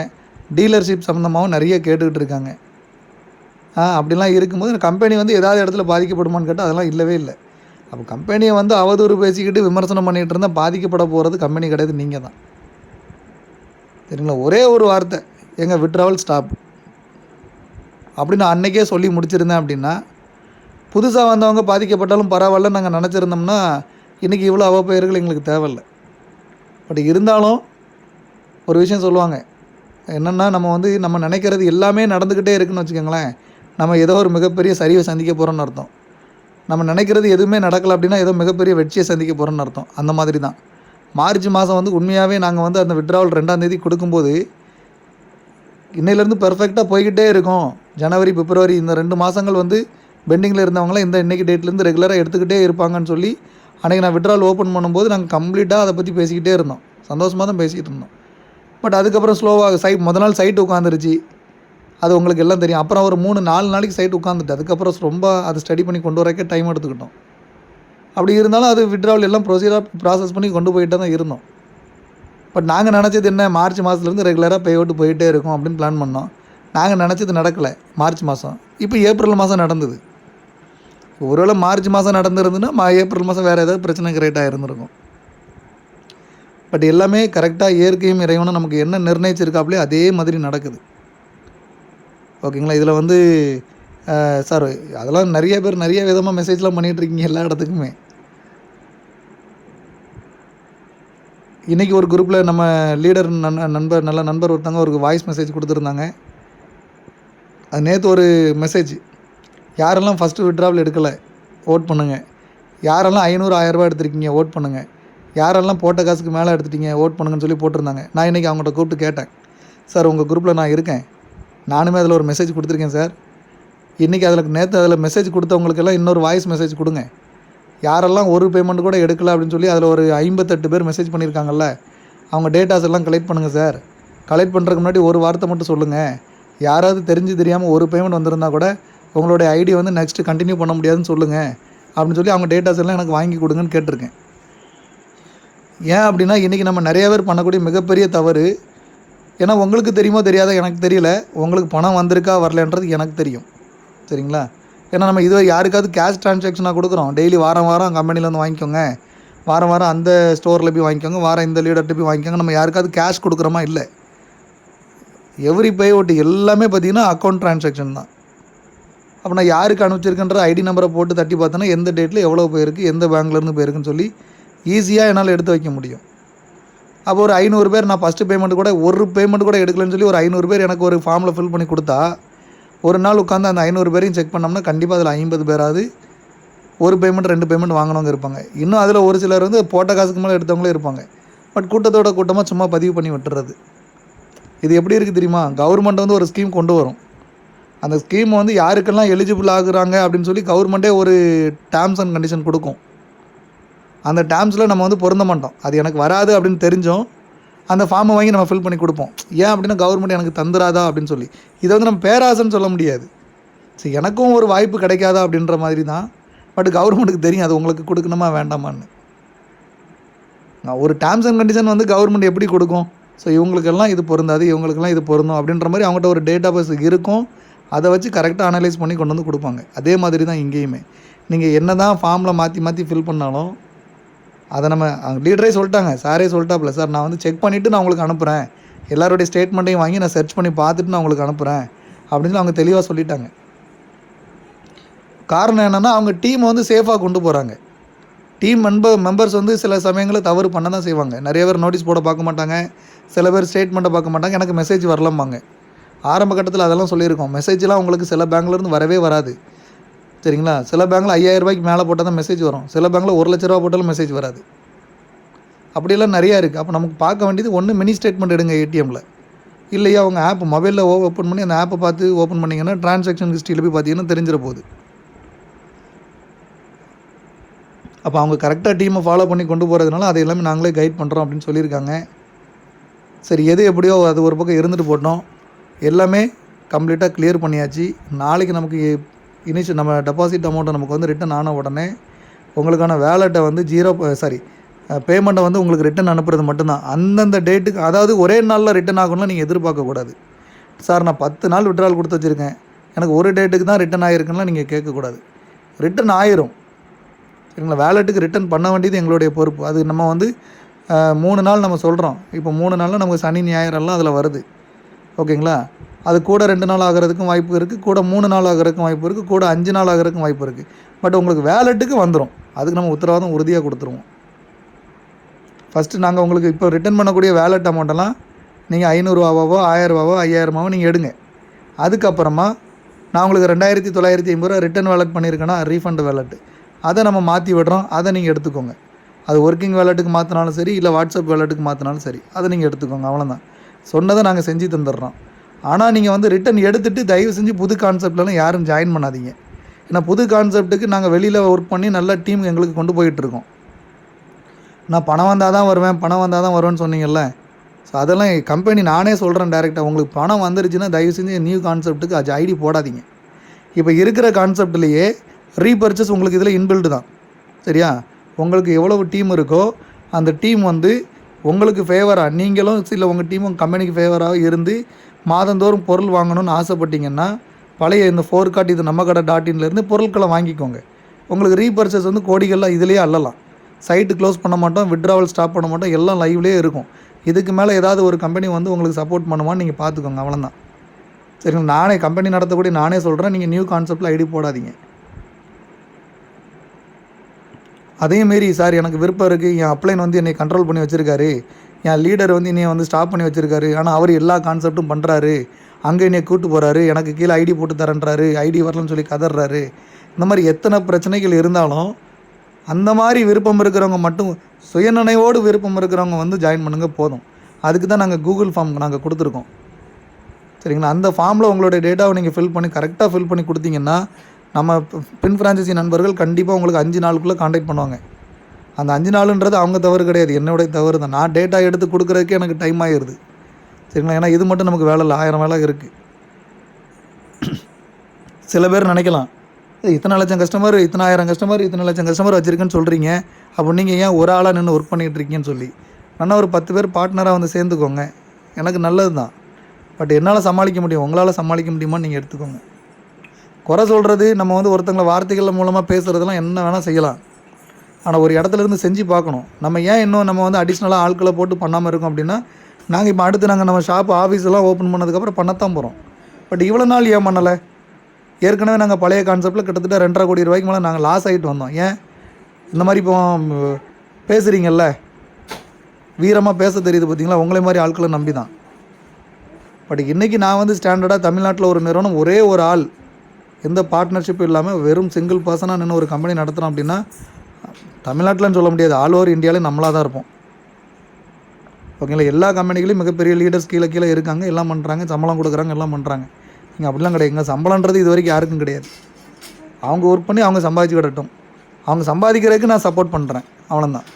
டீலர்ஷிப் சம்மந்தமாகவும் நிறைய கேட்டுக்கிட்டு இருக்காங்க ஆ அப்படிலாம் இருக்கும்போது கம்பெனி வந்து ஏதாவது இடத்துல பாதிக்கப்படுமான்னு கேட்டால் அதெல்லாம் இல்லவே இல்லை. அப்போ கம்பெனியை வந்து அவதூறு பேசிக்கிட்டு விமர்சனம் பண்ணிகிட்டு இருந்தால் பாதிக்கப்பட போகிறது கம்பெனி கிடையாது நீங்கள் தான். சரிங்களா? ஒரே ஒரு வார்த்தை எங்கள் விட்ராவல் ஸ்டாப் அப்படின்னு அன்னைக்கே சொல்லி முடிச்சிருந்தேன் அப்படின்னா புதுசாக வந்தவங்க பாதிக்கப்பட்டாலும் பரவாயில்ல நாங்கள் நினச்சிருந்தோம்னா இன்றைக்கி இவ்வளோ அவப்பெயர்கள் எங்களுக்கு தேவையில்லை. பட் இருந்தாலும் ஒரு விஷயம் சொல்லுவாங்க. என்னென்னா நம்ம வந்து நம்ம நினைக்கிறது எல்லாமே நடந்துக்கிட்டே இருக்குன்னு வச்சுக்கோங்களேன். நம்ம ஏதோ ஒரு மிகப்பெரிய சரிவை சந்திக்க போகிறோன்னு அர்த்தம். நம்ம நினைக்கிறது எதுவுமே நடக்கலை அப்படின்னா ஏதோ மிகப்பெரிய வெற்றியை சந்திக்க போகிறோன்னு அர்த்தம். அந்த மாதிரி தான் மார்ச் மாதம் வந்து உண்மையாகவே நாங்கள் வந்து அந்த விட்ராவல் ரெண்டாம் தேதி கொடுக்கும்போது இன்னையிலேருந்து பெர்ஃபெக்டாக போய்கிட்டே இருக்கோம். ஜனவரி பிப்ரவரி இந்த ரெண்டு மாதங்கள் வந்து பெண்டிங்கில் இருந்தவங்களாம் இந்த இன்னைக்கு டேட்லேருந்து ரெகுலராக எடுத்துக்கிட்டே இருப்பாங்கன்னு சொல்லி அன்றைக்கி நான் விட்ரால் ஓப்பன் பண்ணும்போது நாங்கள் கம்ப்ளீட்டாக அதை பற்றி பேசிக்கிட்டே இருந்தோம். சந்தோஷமாக தான் பேசிக்கிட்டு இருந்தோம். பட் அதுக்கப்புறம் ஸ்லோவாக சைட் முத நாள் சைட் உட்காந்துருச்சு அது உங்களுக்கு எல்லாம் தெரியும். அப்புறம் ஒரு மூணு நாலு நாளைக்கு சைட் உட்காந்துட்டு அதுக்கப்புறம் ரொம்ப அதை ஸ்டடி பண்ணி கொண்டு வரக்கே டைம் எடுத்துக்கிட்டோம். அப்படி இருந்தாலும் அது விட்ராவல் எல்லாம் ப்ரொசீஜராக ப்ராசஸ் பண்ணி கொண்டு போயிட்டே தான் இருந்தோம். பட் நாங்கள் நினச்சது என்ன? மார்ச் மாதத்துலேருந்து ரெகுலராக பே அவுட் போயிட்டே இருக்கும் அப்படின்னு பிளான் பண்ணோம். நாங்கள் நினச்சது நடக்கலை. மார்ச் மாதம் இப்போ ஏப்ரல் மாதம் நடந்தது. ஒருவேளை மார்ச் மாதம் நடந்திருந்துன்னா ஏப்ரல் மாதம் வேறு ஏதாவது பிரச்சனை கிரியேட் இருந்திருக்கும் பட் எல்லாமே கரெக்டாக இயற்கையும் இறைவனும் நமக்கு என்ன நிர்ணயிச்சிருக்காப்லையோ அதே மாதிரி நடக்குது. ஓகேங்களா? இதில் வந்து சார் அதெல்லாம் நிறைய பேர் நிறைய விதமாக மெசேஜ்லாம் பண்ணிகிட்ருக்கீங்க எல்லா இடத்துக்குமே. இன்றைக்கி ஒரு குரூப்பில் நம்ம லீடர் நன் நண்பர் நல்ல நண்பர் ஒருத்தவங்க ஒரு வாய்ஸ் மெசேஜ் கொடுத்துருந்தாங்க. அது நேற்று ஒரு மெசேஜ் யாரெல்லாம் ஃபஸ்ட்டு விட்ராவல் எடுக்கலை ஓட் பண்ணுங்கள் யாரெல்லாம் ஐநூறு ஆயிரரூபா எடுத்திருக்கீங்க ஓட் பண்ணுங்கள் யாரெல்லாம் போட்ட காசுக்கு மேலே எடுத்துட்டீங்க ஓட் பண்ணுங்கன்னு சொல்லி போட்டிருந்தாங்க. நான் இன்றைக்கி அவங்கள்ட்ட கூப்பிட்டு கேட்டேன். சார் உங்கள் குரூப்பில் நான் இருக்கேன். நானுமே அதில் ஒரு மெசேஜ் கொடுத்துருக்கேன் சார். இன்றைக்கி அதில் நேற்று அதில் மெசேஜ் கொடுத்தவங்களுக்கெல்லாம் இன்னொரு வாய்ஸ் மெசேஜ் கொடுங்க. யாரெல்லாம் ஒரு பேமெண்ட் கூட எடுக்கல அப்படின்னு சொல்லி அதில் ஒரு ஐம்பத்தெட்டு பேர் மெசேஜ் பண்ணியிருக்காங்கல்ல அவங்க டேட்டாஸ் எல்லாம் கலெக்ட் பண்ணுங்கள் சார். கலெக்ட் பண்ணுறதுக்கு முன்னாடி ஒரு வார்த்தை மட்டும் சொல்லுங்கள் யாராவது தெரிஞ்சு தெரியாமல் ஒரு பேமெண்ட் வந்திருந்தா கூட உங்களுடைய ஐடி வந்து நெக்ஸ்ட்டு கண்டினியூ பண்ண முடியாதுன்னு சொல்லுங்கள் அப்படின்னு சொல்லி அவங்க டேட்டாஸ் எல்லாம் எனக்கு வாங்கி கொடுங்கன்னு கேட்டிருக்கேன். ஏன் அப்படின்னா இன்றைக்கி நம்ம நிறைய பேர் பண்ணக்கூடிய மிகப்பெரிய தவறு ஏன்னா உங்களுக்கு தெரியுமோ தெரியாதோ எனக்கு தெரியல உங்களுக்கு பணம் வந்திருக்கா வரலன்றது எனக்கு தெரியும். சரிங்களா? ஏன்னா நம்ம இதுவரை யாருக்காவது கேஷ் ட்ரான்சாக்ஷனாக கொடுக்குறோம். டெய்லி வாரம் வாரம் கம்பெனியில் வந்து வாங்கிக்கோங்க. வாரம் வாரம் அந்த ஸ்டோரில் போய் வாங்கிக்கோங்க. வாரம் இந்த லீடர்கிட்ட போய் வாங்கிக்கோங்க. நம்ம யாருக்காவது கேஷ் கொடுக்குறோமா? இல்லை. எவ்ரி பே ஓட்டு எல்லாமே பார்த்திங்கன்னா அக்கௌண்ட் ட்ரான்சாக்ஷன் தான். அப்போ நான் யாருக்கு அனுப்பிச்சிருக்கேன்ற ஐடி நம்பரை போட்டு தட்டி பார்த்தோன்னா எந்த டேட்டில் எவ்வளோ போயிருக்கு எந்த பேங்க்லேருந்து போயிருக்குன்னு சொல்லி ஈஸியாக என்னால் எடுத்து வைக்க முடியும். அப்போ ஒரு ஐநூறு பேர் நான் ஃபஸ்ட்டு பேமெண்ட் கூட ஒரு பேமெண்ட் கூட எடுக்கலன்னு சொல்லி ஒரு ஐநூறு பேர் எனக்கு ஒரு ஃபார்மில் ஃபில் பண்ணி கொடுத்தா ஒரு நாள் உட்காந்து அந்த ஐநூறு பேரையும் செக் பண்ணோம்னா கண்டிப்பாக அதில் ஐம்பது பேராது ஒரு பேமெண்ட் ரெண்டு பேமெண்ட் வாங்கினவங்க இருப்பாங்க. இன்னும் அதில் ஒரு சிலர் வந்து போட்ட காசுக்கு மேலே எடுத்தவங்களே இருப்பாங்க. பட் கூட்டத்தோட கூட்டமாக சும்மா பதிவு பண்ணி விட்டுறது. இது எப்படி இருக்குது தெரியுமா? கவர்மெண்ட் வந்து ஒரு ஸ்கீம் கொண்டு வரும். அந்த ஸ்கீம் வந்து யாருக்கெல்லாம் எலிஜிபிள் ஆகுறாங்க அப்படின்னு சொல்லி கவர்மெண்ட்டே ஒரு டேர்ம்ஸ் அண்ட் கண்டிஷன் கொடுக்கும். அந்த டேர்ம்ஸில் நம்ம வந்து பொருந்த மாட்டோம். அது எனக்கு வராது அப்படின்னு தெரிஞ்சோம் அந்த ஃபார்மை வாங்கி நம்ம ஃபில் பண்ணி கொடுப்போம். ஏன் அப்படின்னா கவர்மெண்ட் எனக்கு தந்துராதா அப்படின்னு சொல்லி. இதை வந்து நம்ம பேராசன்னு சொல்ல முடியாது. ஸோ எனக்கும் ஒரு வாய்ப்பு கிடைக்காதா அப்படின்ற மாதிரி தான். பட் கவர்மெண்ட்டுக்கு தெரியும் அது உங்களுக்கு கொடுக்கணுமா வேண்டாமான்னு. நான் ஒரு டேர்ம்ஸ் அண்ட் கண்டிஷன் வந்து கவர்மெண்ட் எப்படி கொடுக்கும்? ஸோ இவங்களுக்கெல்லாம் இது பொருந்தாது இவங்களுக்கெல்லாம் இது பொருந்தும் அப்படின்ற மாதிரி அவங்ககிட்ட ஒரு டேட்டா பேஸ் இருக்கும். அதை வச்சு கரெக்டாக அனலைஸ் பண்ணி கொண்டு வந்து கொடுப்பாங்க. அதே மாதிரி தான் இங்கேயுமே. நீங்கள் என்ன தான் ஃபார்மில் மாற்றி மாற்றி ஃபில் பண்ணாலும் அதை நம்ம அவங்க லீடரே சொல்லிட்டாங்க. சாரே சொல்லிட்டாப்ல சார் நான் வந்து செக் பண்ணிவிட்டு நான் உங்களுக்கு அனுப்புகிறேன் எல்லாருடைய ஸ்டேட்மெண்ட்டையும் வாங்கி நான் சர்ச் பண்ணி பார்த்துட்டு நான் உங்களுக்கு அனுப்புகிறேன் அப்படின்னு சொல்லி அவங்க தெளிவாக சொல்லிட்டாங்க. காரணம் என்னென்னா அவங்க டீமை வந்து சேஃபாக கொண்டு போகிறாங்க டீம் மெம்பர் மெம்பர்ஸ் வந்து சில சமயங்களில் தவறு பண்ண தான் செய்வாங்க. நிறைய பேர் நோட்டீஸ் போட பார்க்க மாட்டாங்க. சில பேர் ஸ்டேட்மெண்ட்டை பார்க்க மாட்டாங்க. எனக்கு மெசேஜ் வரலம்பாங்க. ஆரம்ப கட்டத்தில் அதெல்லாம் சொல்லியிருக்கோம். மெசேஜ்லாம் உங்களுக்கு சில பேங்க்லேருந்து வரவே வராது. சரிங்களா? சில பேங்க்கில் ஐயாயிரம் ரூபாய்க்கு மேலே போட்டால் தான் மெசேஜ் வரும். சில பேங்கில் ஒரு லட்ச ரூபா போட்டாலும் மெசேஜ் வராது. அப்படியெல்லாம் நிறையா இருக்குது அப்போ நமக்கு பார்க்க வேண்டியது ஒன்று மினி ஸ்டேட்மெண்ட் எடுங்க ஏடிஎம்மில் இல்லையா அவங்க ஆப் மொபைலில் ஓப்பன் பண்ணி அந்த ஆப்பை பார்த்து ஓப்பன் பண்ணிங்கன்னா டிரான்சாக்ஷன் ஹிஸ்ட்ரியில் போய் பார்த்தீங்கன்னா தெரிஞ்சிட போகுது. அப்போ அவங்க கரெக்டாக டீமை ஃபாலோ பண்ணி கொண்டு போகிறதுனால அதை எல்லாமே நாங்களே கைட் பண்ணுறோம் அப்படின்னு சொல்லியிருக்காங்க. சரி எது எப்படியோ அது ஒரு பக்கம் இருந்துட்டு போட்டோம். எல்லாமே கம்ப்ளீட்டாக கிளியர் பண்ணியாச்சு. நாளைக்கு நமக்கு இனிஷியல் நம்ம டெபாசிட் அமௌண்ட்டை நமக்கு வந்து ரிட்டன் ஆன உடனே உங்களுக்கான வேலெட்டை வந்து ஜீரோ சாரி பேமெண்ட்டை வந்து உங்களுக்கு ரிட்டன் அனுப்புறது மட்டும்தான். அந்தந்த டேட்டுக்கு அதாவது ஒரே நாளில் ரிட்டன் ஆகணும்னு நீங்கள் எதிர்பார்க்கக்கூடாது சார் நான் பத்து நாள் விட்ரால் கொடுத்து வச்சுருக்கேன். எனக்கு ஒரு டேட்டுக்கு தான் ரிட்டன் ஆகிருக்குன்னா நீங்கள் கேட்கக்கூடாது ரிட்டன் ஆயிரும். சரிங்களா வேலெட்டுக்கு ரிட்டன் பண்ண வேண்டியது எங்களுடைய பொறுப்பு. அது நம்ம வந்து மூணு நாள் நம்ம சொல்கிறோம் இப்போ மூணு நாளில் நமக்கு சனி ஞாயிறெல்லாம் அதில் வருது. ஓகேங்களா? அது கூட ரெண்டு நாள் ஆகிறதுக்கும் வாய்ப்பு இருக்குது கூட மூணு நாள் ஆகிறதுக்கும் வாய்ப்பு இருக்குது கூட அஞ்சு நாள் ஆகிறதுக்கும் வாய்ப்பு இருக்குது பட் உங்களுக்கு வேலெட்டுக்கு வந்துடும் அதுக்கு நம்ம உத்தரவாதம் உறுதியாக கொடுத்துருவோம். ஃபஸ்ட்டு நாங்கள் உங்களுக்கு இப்போ ரிட்டர்ன் பண்ணக்கூடிய வேலெட் அமௌண்ட்டெல்லாம் நீங்கள் ஐநூறுரூவாவோ ஆயிரரூவாவோ ஐயாயிரமாவோ நீங்கள் எடுங்க. அதுக்கப்புறமா நான் உங்களுக்கு ரெண்டாயிரத்தி தொள்ளாயிரத்தி ஐம்பது ரூபா ரிட்டர்ன் வேலட் பண்ணியிருக்கேன்னா ரீஃபண்ட் வேலெட்டு அதை நம்ம மாற்றி விடுறோம். அதை நீங்கள் எடுத்துக்கோங்க. அது ஒர்க்கிங் வேலெட்டுக்கு மாற்றினாலும் சரி இல்லை வாட்ஸ்அப் வேலெட்டுக்கு மாற்றினாலும் சரி அதை நீங்கள் எடுத்துக்கோங்க. அவ்வளோதான் சொன்னதை நாங்கள் செஞ்சு தந்துடுறோம். ஆனால் நீங்கள் வந்து ரிட்டன் எடுத்துகிட்டு தயவு செஞ்சு புது கான்செப்ட்லலாம் யாரும் ஜாயின் பண்ணாதீங்க. ஏன்னா புது கான்செப்ட்டுக்கு நாங்கள் வெளியில் ஒர்க் பண்ணி நல்ல டீம் எங்களுக்கு கொண்டு போயிட்டுருக்கோம் நான் பணம் வந்தால் தான் வருவேன் பணம் வந்தால் தான் வருவேன்னு சொன்னீங்கல்ல? ஸோ அதெல்லாம் கம்பெனி நானே சொல்கிறேன் டேரெக்டாக உங்களுக்கு பணம் வந்துருச்சுன்னா தயவு செஞ்சு நியூ கான்செப்ட்டுக்கு அது ஐடி போடாதீங்க. இப்போ இருக்கிற கான்செப்ட்லேயே ரீபர்ச்சஸ் உங்களுக்கு இதில் இன்பில்டு தான். சரியா? உங்களுக்கு எவ்வளவு டீம் இருக்கோ அந்த டீம் வந்து உங்களுக்கு ஃபேவராக நீங்களும் சில உங்கள் டீமும் கம்பெனிக்கு ஃபேவராக இருந்து மாதந்தோறும் பொருள் வாங்கணும்னு ஆசைப்பட்டீங்கன்னா பழைய இந்த ஃபோர் கார்ட் இது நம்ம கடை டாட் இன்லேருந்து பொருட்களை வாங்கிக்கோங்க. உங்களுக்கு ரீபர்ச்சஸ் வந்து கோடிகள்லாம் இதுலேயே அள்ளலாம். சைட்டு க்ளோஸ் பண்ண மாட்டோம் விட்ராவல் ஸ்டாப் பண்ண மாட்டோம் எல்லாம் லைவ்லேயே இருக்கும். இதுக்கு மேலே ஏதாவது ஒரு கம்பெனி வந்து உங்களுக்கு சப்போர்ட் பண்ணுவான்னு நீங்கள் பார்த்துக்கோங்க அவ்வளோதான் சரிங்களா? நானே கம்பெனி நடத்தக்கூடிய நானே சொல்கிறேன் நீங்கள் நியூ கான்செப்டில் ஐடி போடாதீங்க. அதே மாரி சார் எனக்கு விருப்பம் இருக்குது என் அப்ளைன் வந்து என்னை கண்ட்ரோல் பண்ணி வச்சுருக்காரு. என் லீடர் வந்து என்னையை வந்து ஸ்டாப் பண்ணி வச்சுருக்காரு. ஆனால் அவர் எல்லா கான்செப்ட்டும் பண்ணுறாரு அங்கே என்னை கூட்டு போகிறாரு எனக்கு கீழே ஐடி போட்டு தரேன்றாரு. ஐடி வரலன்னு சொல்லி கதறாரு இந்த மாதிரி எத்தனை பிரச்சனைகள் இருந்தாலும் அந்த மாதிரி விருப்பம் இருக்கிறவங்க மட்டும் சுயநினைவோடு விருப்பம் இருக்கிறவங்க வந்து ஜாயின் பண்ணுங்கள் போதும். அதுக்கு தான் நாங்கள் கூகுள் ஃபார்ம் நாங்கள் கொடுத்துருக்கோம். சரிங்களா? அந்த ஃபார்மில் உங்களுடைய டேட்டாவை நீங்கள் ஃபில் பண்ணி கரெக்டாக ஃபில் பண்ணி கொடுத்தீங்கன்னா நம்ம பின் ஃப்ரான்ச்சைசி நண்பர்கள் கண்டிப்பாக உங்களுக்கு அஞ்சு நாளுக்குள்ளே காண்டாக்ட் பண்ணுவாங்க. அந்த அஞ்சு நாளுன்றது அவங்க தவறு கிடையாது. என்னுடைய தவறு தான். நான் டேட்டா எடுத்து கொடுக்குறதுக்கே எனக்கு டைம் ஆயிடுது சரிங்களா? ஏன்னா இது மட்டும் நமக்கு வேலை இல்லை. ஆயிரம் வேலை இருக்குது சில பேர் நினைக்கலாம் இத்தனை லட்சம் கஸ்டமர் இத்தனை ஆயிரம் கஸ்டமர் இத்தனை லட்சம் கஸ்டமர் வச்சுருக்கேன்னு சொல்கிறீங்க அப்போ நீங்கள் ஏன் ஒரு ஆளாக நின்று ஒர்க் பண்ணிகிட்டு இருக்கீங்கன்னு சொல்லி? வேணா ஒரு பத்து பேர் பார்ட்னராக வந்து சேர்ந்துக்கோங்க. எனக்கு நல்லது தான். பட் என்னால் சமாளிக்க முடியும். உங்களால் சமாளிக்க முடியுமான்னு நீங்கள் எடுத்துக்கோங்க. குறை சொல்கிறது நம்ம வந்து ஒருத்தங்களை வார்த்தைகள் மூலமாக பேசுகிறதெல்லாம் என்ன வேணால் செய்யலாம். ஆனால் ஒரு இடத்துல இருந்து செஞ்சு பார்க்கணும். நம்ம ஏன் இன்னும் நம்ம வந்து அடிஷ்னலாக ஆட்களை போட்டு பண்ணாமல் இருக்கோம் அப்படின்னா நாங்கள் இப்போ அடுத்து நாங்கள் நம்ம ஷாப் ஆஃபீஸ் எல்லாம் ஓப்பன் பண்ணதுக்கப்புறம் பண்ணத்தான் போகிறோம் பட் இவ்வளோ நாள் ஏன் பண்ணலை? ஏற்கனவே நாங்கள் பழைய கான்செப்டில் கிட்டத்தட்ட ரெண்டரை கோடி ரூபாய்க்கு மேலே நாங்கள் லாஸ் ஆகிட்டு வந்தோம். ஏன்? இந்த மாதிரி இப்போ பேசுகிறீங்கல்ல வீரமாக பேச தெரியுது பார்த்தீங்களா உங்களை மாதிரி ஆட்களை நம்பி தான் பட் இன்றைக்கி நான் வந்து ஸ்டாண்டர்டாக தமிழ்நாட்டில் ஒரு நிறுவனம் ஒரே ஒரு ஆள் எந்த பார்ட்னர்ஷிப்பும் இல்லாமல் வெறும் சிங்கிள் பர்சனாக நின்று ஒரு கம்பெனி நடத்துகிறோம் அப்படின்னா தமிழ்நாட்டில்னு சொல்ல முடியாது. ஆல் ஓவர் இந்தியாவிலே நம்மளாக தான் இருப்போம். ஓகேங்களா எல்லா கம்பெனிகளையும் மிகப்பெரிய லீடர்ஸ் கீழே கீழே இருக்காங்க. எல்லாம் பண்ணுறாங்க சம்பளம் கொடுக்குறாங்க எல்லாம் பண்ணுறாங்க இங்கே அப்படிலாம் கிடையாதுங்க சம்பளன்றது இது வரைக்கும் யாருக்கும் கிடையாது. அவங்க ஒர்க் பண்ணி அவங்க சம்பாதிச்சு கிடட்டும் அவங்க சம்பாதிக்கிறதுக்கு நான் சப்போர்ட் பண்ணுறேன் அவ்வளோதான்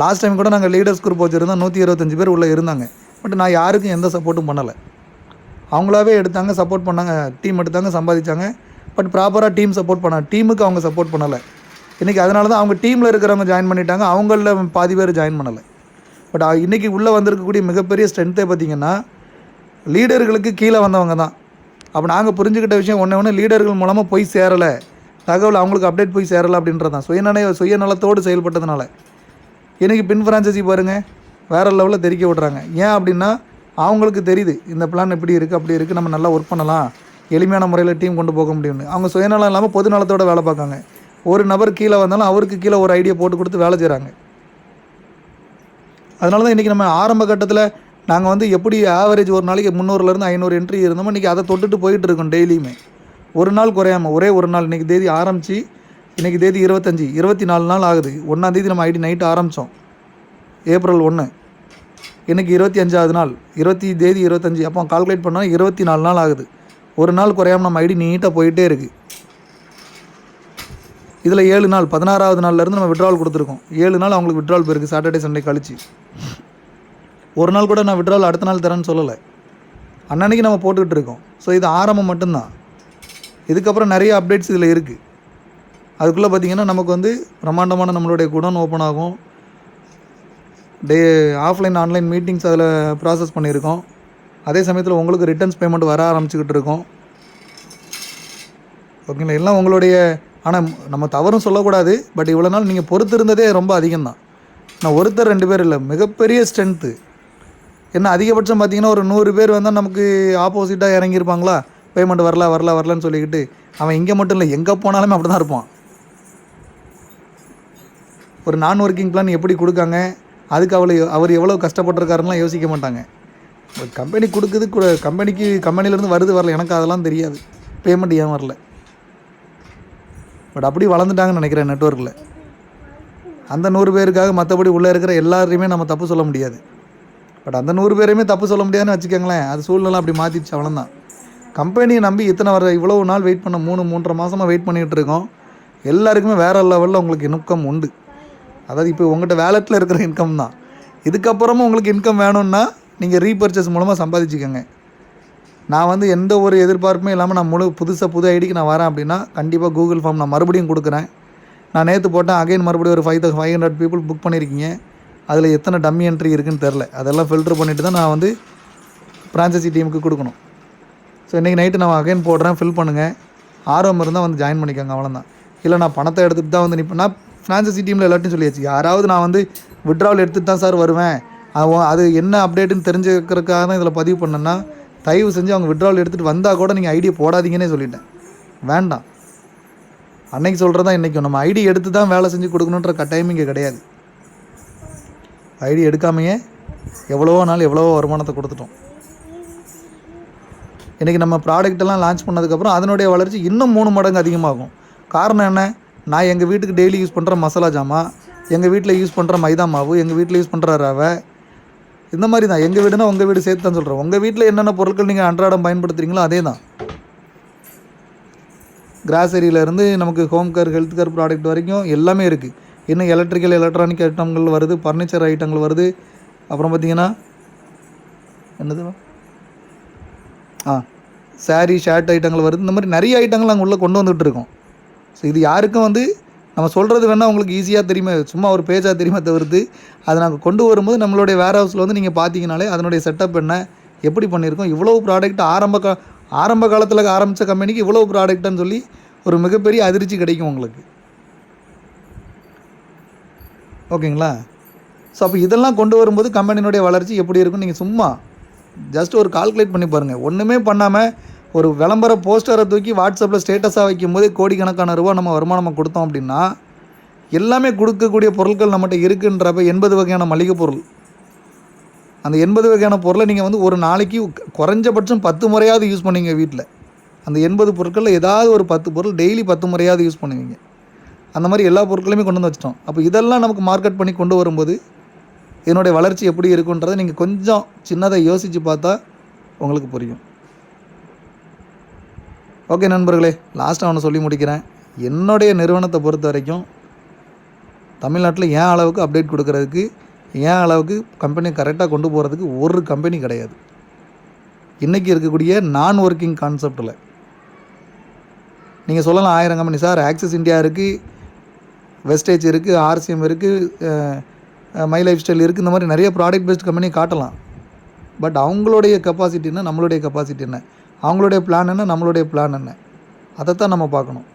லாஸ்ட் டைம் கூட நாங்கள் லீடர்ஸ் குரூப் வச்சுருந்தோம். நூற்றி இருபத்தஞ்சி பேர் உள்ளே இருந்தாங்க. பட் நான் யாருக்கும் எந்த சப்போர்ட்டும் பண்ணலை. அவங்களாவே எடுத்தாங்க சப்போர்ட் பண்ணாங்க. டீம் எடுத்தாங்க சம்பாதிச்சாங்க. பட் ப்ராப்பராக டீம் சப்போர்ட் பண்ணாங்க டீமுக்கு அவங்க சப்போர்ட் பண்ணலை. இன்றைக்கி அதனால தான் அவங்க டீமில் இருக்கிறவங்க ஜாயின் பண்ணிட்டாங்க. அவங்களில் பாதி பேர் ஜாயின் பண்ணலை. பட் இன்றைக்கி உள்ளே வந்திருக்கக்கூடிய மிகப்பெரிய ஸ்ட்ரென்த்தே பார்த்திங்கன்னா லீடர்களுக்கு கீழே வந்தவங்க தான். அப்போ நாங்கள் புரிஞ்சுக்கிட்ட விஷயம் ஒன்று ஒன்று லீடர்கள் மூலமாக போய் சேரலை. தகவல் அவங்களுக்கு அப்டேட் போய் சேரலை அப்படின்றது தான் சுயநல சுயநலத்தோடு செயல்பட்டதுனால. இன்றைக்கி பின் ஃப்ரான்ச்சைசி பாருங்கள் வேறு லெவலில் தெரிக்க விட்றாங்க. ஏன் அப்படின்னா அவங்களுக்கு தெரியுது இந்த பிளான் இப்படி இருக்குது அப்படி இருக்குது நம்ம நல்லா ஒர்க் பண்ணலாம். எளிமையான முறையில் டீம் கொண்டு போக முடியும்னு. அவங்க சுயநலம் இல்லாமல் பொதுநலத்தோடு வேலை பார்க்காங்க. ஒரு நபர் கீழே வந்தாலும் அவருக்கு கீழே ஒரு ஐடியா போட்டு கொடுத்து வேலை செய்கிறாங்க அதனால தான் இன்றைக்கி நம்ம ஆரம்ப கட்டத்தில் நாங்கள் வந்து எப்படி ஆவரேஜ் ஒரு நாளைக்கு முந்நூறுலேருந்து ஐநூறு என்ட்ரி இருந்தோமோ இன்றைக்கி அதை தொட்டுட்டு போயிட்டு இருக்கோம் டெய்லியுமே. ஒரு நாள் குறையாம ஒரே ஒரு நாள் இன்றைக்கி தேதி ஆரம்பித்து இன்றைக்கி தேதி இருபத்தஞ்சி இருபத்தி நாலு நாள் ஆகுது. ஒன்றாந்தேதி நம்ம ஐடி நைட்டு ஆரம்பித்தோம் ஏப்ரல் ஒன்று இன்றைக்கி இருபத்தி அஞ்சாவது நாள். இருபத்தி தேதி இருபத்தஞ்சி. அப்போ கால்குலேட் பண்ணால் இருபத்தி நாலு நாள் ஆகுது. ஒரு நாள் குறையாம நம்ம ஐடி நீட்டாக போயிட்டே இருக்குது இதில் ஏழு நாள் பதினாறாவது நாள்லேருந்து நம்ம விட்ரால் கொடுத்துருக்கோம். ஏழு நாள் அவங்களுக்கு விட்ரால் போயிருக்கு சாட்டர்டே சண்டே கழிச்சு. ஒரு நாள் கூட நான் விட்ரால் அடுத்த நாள் தரேன்னு சொல்லலை. அன்னன்னைக்கு நம்ம போட்டுக்கிட்டு இருக்கோம். ஸோ இது ஆரம்பம் மட்டும்தான். இதுக்கப்புறம் நிறைய அப்டேட்ஸ் இதில் இருக்குது அதுக்குள்ளே பார்த்தீங்கன்னா நமக்கு வந்து பிரம்மாண்டமான நம்மளுடைய குடோன் ஓப்பன் ஆகும். டே ஆஃப்லைன் ஆன்லைன் மீட்டிங்ஸ் அதில் ப்ராசஸ் பண்ணியிருக்கோம். அதே சமயத்தில் உங்களுக்கு ரிட்டர்ன்ஸ் பேமெண்ட் வர ஆரம்பிச்சுக்கிட்டு இருக்கோம். ஓகேங்களா? எல்லாம் உங்களுடைய ஆனால் நம்ம தவறும் சொல்லக்கூடாது பட் இவ்வளோ நாள் நீங்கள் பொறுத்திருந்ததே ரொம்ப அதிகம்தான். நான் ஒருத்தர் ரெண்டு பேர் இல்லை மிகப்பெரிய ஸ்ட்ரென்த்து என்ன அதிகபட்சம் பார்த்தீங்கன்னா ஒரு நூறு பேர் வந்தால் நமக்கு ஆப்போசிட்டாக இறங்கியிருப்பாங்களா? பேமெண்ட் வரல வரல வரலன்னு சொல்லிக்கிட்டு அவன் இங்கே மட்டும் இல்லை எங்கே போனாலுமே அப்படி தான் இருப்பான். ஒரு நான் ஒர்க்கிங் பிளான் எப்படி கொடுக்காங்க? அதுக்கு அவளை அவர் எவ்வளோ கஷ்டப்பட்டிருக்காருலாம் யோசிக்க மாட்டாங்க. கம்பெனி கொடுக்குது கு- கம்பெனிக்கு கம்பெனிலேருந்து வருது வரல எனக்கு அதெல்லாம் தெரியாது. பேமெண்ட் ஏன் வரல? பட் அப்படி வளர்ந்துட்டாங்கன்னு நினைக்கிறேன் நெட்ஒர்க்கில் அந்த நூறு பேருக்காக மற்றபடி உள்ளே இருக்கிற எல்லாரையுமே நம்ம தப்பு சொல்ல முடியாது. பட் அந்த நூறு பேரையுமே தப்பு சொல்ல முடியாதுன்னு வச்சுக்கோங்களேன் அது சூழ்நிலை அப்படி மாற்றிடுச்சு அவ்வளோதான் கம்பெனியை நம்பி இத்தனை வர இவ்வளவு நாள் வெயிட் பண்ண மூணு மூன்றரை மாதமாக வெயிட் பண்ணிகிட்டு இருக்கோம். எல்லாருக்குமே வேறு லெவலில் உங்களுக்கு இன்கம் உண்டு. அதாவது இப்போ உங்கள்கிட்ட வேலெட்டில் இருக்கிற இன்கம் தான். இதுக்கப்புறமும் உங்களுக்கு இன்கம் வேணும்னா நீங்கள் ரீபர்ச்சேஸ் மூலமாக சம்பாதிச்சுக்கோங்க. நான் வந்து எந்த ஒரு எதிர்பார்ப்புமே இல்லாமல் நான் முழு புதுசாக புது ஐடிக்கு நான் வரேன் அப்படின்னா கண்டிப்பாக கூகுள் ஃபார்ம் நான் மறுபடியும் கொடுக்குறேன். நான் நேற்று போட்டேன் அகைன் மறுபடியும் ஒரு ஃபைவ் தௌ ஃபைவ் ஹண்ட்ரட் பீப்புள் புக் பண்ணியிருக்கீங்க அதில் எத்தனை டம்மி என்ட்ரி இருக்குன்னு தெரில அதெல்லாம் ஃபில்டர் பண்ணிவிட்டு தான் நான் வந்து ஃப்ரான்ச்சைசி டீமுக்கு கொடுக்கணும். ஸோ இன்றைக்கி நைட்டு நான் அகைன் போடுறேன் ஃபில் பண்ணுங்கள் ஆர்வம் இருந்தால் வந்து ஜாயின் பண்ணிக்கோங்க அவ்வளோதான் இல்லை நான் பணத்தை எடுத்துகிட்டு தான் வந்து நிற்பேன் நான் ஃப்ரான்ச்சைசி டீமில் எல்லாட்டையும் சொல்லியாச்சு. யாராவது நான் வந்து விட்ராவல் எடுத்துகிட்டு தான் சார் வருவேன். அது என்ன அப்டேட்டுன்னு தெரிஞ்சுக்கிறதுக்காக தான் இதில் பதிவு பண்ணேன்னா தயவு செஞ்சு அவங்க விட்ராவல் எடுத்துகிட்டு வந்தால் கூட நீங்கள் ஐடியை போடாதீங்கன்னே சொல்லிட்டேன். வேண்டாம். அன்னைக்கு சொல்கிறதா இன்றைக்கும் நம்ம ஐடி எடுத்து தான் வேலை செஞ்சு கொடுக்கணுன்ற கட்டாயம் இங்கே கிடையாது. ஐடி எடுக்காமையே எவ்வளவோ நாள் எவ்வளவோ வருமானத்தை கொடுத்துட்டோம். இன்றைக்கி நம்ம ப்ராடக்டெல்லாம் லான்ச் பண்ணதுக்கப்புறம் அதனுடைய வளர்ச்சி இன்னும் மூணு மடங்கு அதிகமாகும். காரணம் என்ன? நான் எங்கள் வீட்டுக்கு டெய்லி யூஸ் பண்ணுற மசாலா ஜாமான் எங்கள் வீட்டில் யூஸ் பண்ணுற மைதா மாவு எங்கள் வீட்டில் யூஸ் பண்ணுற ரவை இந்த மாதிரி தான். எங்கள் வீடுனா உங்கள் வீடு சேர்த்து தான் சொல்கிறேன் உங்கள் வீட்டில் என்னென்ன பொருட்கள் நீங்கள் அன்றாடம் பயன்படுத்துகிறீங்களோ அதே தான். கிராசரியிலேருந்து நமக்கு home care health care product வரைக்கும் எல்லாமே இருக்குது இன்னும் எலக்ட்ரிக்கல் எலக்ட்ரானிக் ஐட்டங்கள் வருது ஃபர்னிச்சர் ஐட்டங்கள் வருது. அப்புறம் பார்த்தீங்கன்னா என்னது? ஆ saree ஷர்ட் ஐட்டங்கள் வருது. இந்த மாதிரி நிறைய ஐட்டங்கள் நாங்கள் உள்ளே கொண்டு வந்துகிட்ருக்கோம் ஸோ இது யாருக்கும் வந்து நம்ம சொல்கிறது வேணால் உங்களுக்கு ஈஸியாக தெரியுமே. சும்மா ஒரு பேஜாக தெரியுமா தவிர்த்து. அதை நாங்கள் கொண்டு வரும்போது நம்மளுடைய வேர் ஹவுஸில் வந்து நீங்கள் பார்த்தீங்கனாலே அதனுடைய செட்டப் என்ன எப்படி பண்ணியிருக்கோம் இவ்வளோ ப்ராடக்ட் ஆரம்ப கா ஆரம்ப காலத்தில் ஆரம்பித்த கம்பெனிக்கு இவ்வளோ ப்ராடக்ட்னு சொல்லி ஒரு மிகப்பெரிய அதிர்ச்சி கிடைக்கும் உங்களுக்கு. ஓகேங்களா? ஸோ அப்போ இதெல்லாம் கொண்டு வரும்போது கம்பெனியினுடைய வளர்ச்சி எப்படி இருக்கும் நீங்கள் சும்மா ஜஸ்ட் ஒரு கால்குலேட் பண்ணி பாருங்கள் ஒன்றுமே பண்ணாமல் ஒரு விளம்பர போஸ்டரை தூக்கி வாட்ஸ்அப்பில் ஸ்டேட்டஸாக வைக்கும்போதே கோடிக்கணக்கான ரூபா நம்ம வருமானம் கொடுத்தோம் அப்படின்னா எல்லாமே கொடுக்கக்கூடிய பொருட்கள் நம்மகிட்ட இருக்குன்றப்ப எண்பது வகையான மளிகை பொருள். அந்த எண்பது வகையான பொருளை நீங்கள் வந்து ஒரு நாளைக்கு குறைஞ்சபட்சம் பத்து முறையாவது யூஸ் பண்ணுவீங்க வீட்டில் அந்த எண்பது பொருட்களில் ஏதாவது ஒரு பத்து பொருள் டெய்லி பத்து முறையாவது யூஸ் பண்ணுவீங்க. அந்த மாதிரி எல்லா பொருட்களையுமே கொண்டு வந்து வச்சிட்டோம். அப்போ இதெல்லாம் நமக்கு மார்க்கெட் பண்ணி கொண்டு வரும்போது இதனுடைய வளர்ச்சி எப்படி இருக்குன்றதை நீங்கள் கொஞ்சம் சின்னதாக யோசித்து பார்த்தா உங்களுக்கு புரியும். ஓகே நண்பர்களே லாஸ்ட்டாக ஒன்று சொல்லி முடிக்கிறேன். என்னுடைய நிறுவனத்தை பொறுத்த வரைக்கும் தமிழ்நாட்டில் ஏன் அளவுக்கு அப்டேட் கொடுக்கறதுக்கு ஏன் அளவுக்கு கம்பெனியை கரெக்டாக கொண்டு போகிறதுக்கு ஒரு கம்பெனி கிடையாது. இன்றைக்கி இருக்கக்கூடிய நான் ஒர்க்கிங் கான்செப்டில் நீங்கள் சொல்லலாம் ஆயிரம் கம்பெனி சார் ஆக்சிஸ் இந்தியா இருக்குது வெஸ்டேஜ் இருக்குது ஆர்சிஎம் இருக்குது மை லைஃப் ஸ்டைல் இருக்குது இந்த மாதிரி நிறைய ப்ராடக்ட் பேஸ்ட் கம்பெனி காட்டலாம். பட் அவங்களுடைய கெப்பாசிட்டி என்ன நம்மளுடைய கெப்பாசிட்டி என்ன? அவங்களுடைய பிளான் என்ன நம்மளுடைய பிளான் என்ன? அதைத்தான் நம்ம பார்க்கணும்.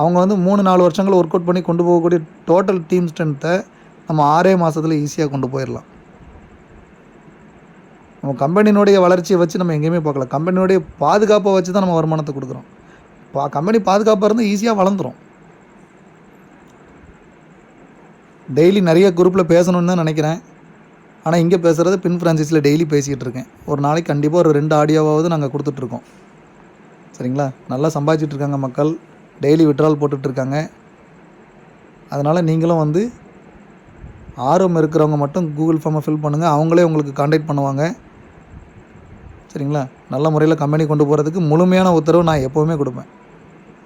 அவங்க வந்து மூணு நாலு வருஷங்கள் ஒர்க் அவுட் பண்ணி கொண்டு போகக்கூடிய டோட்டல் டீம் ஸ்ட்ரென்த்தை நம்ம ஆறே மாதத்தில் ஈஸியாக கொண்டு போயிடலாம் நம்ம கம்பெனியினுடைய வளர்ச்சியை வச்சு நம்ம எங்கேயுமே பார்க்கல. கம்பெனியுடைய பாதுகாப்பை வச்சு தான் நம்ம வருமானத்தை கொடுக்குறோம். பா கம்பெனி பாதுகாப்பாக இருந்தால் ஈஸியாக வளர்ந்துரும். டெய்லி நிறைய குரூப்பில் பேசணும்னு தான் நினைக்கிறேன். ஆனால் இங்கே பேசுகிறது பின் ஃப்ரான்சிஸில் டெய்லி பேசிக்கிட்டு இருக்கேன். ஒரு நாளைக்கு கண்டிப்பாக ஒரு ரெண்டு ஆடியோவாவது நாங்கள் கொடுத்துட்ருக்கோம் சரிங்களா? நல்லா சம்பாதிச்சுட்டு இருக்காங்க மக்கள். டெய்லி விட்ரால் போட்டுட்ருக்காங்க அதனால் நீங்களும் வந்து ஆர்வம் இருக்கிறவங்க மட்டும் கூகுள் ஃபார்மை ஃபில் பண்ணுங்கள் அவங்களே உங்களுக்கு காண்டாக்ட் பண்ணுவாங்க. சரிங்களா? நல்ல முறையில் கம்பெனி கொண்டு போகிறதுக்கு முழுமையான உத்தரவு நான் எப்போவுமே கொடுப்பேன்.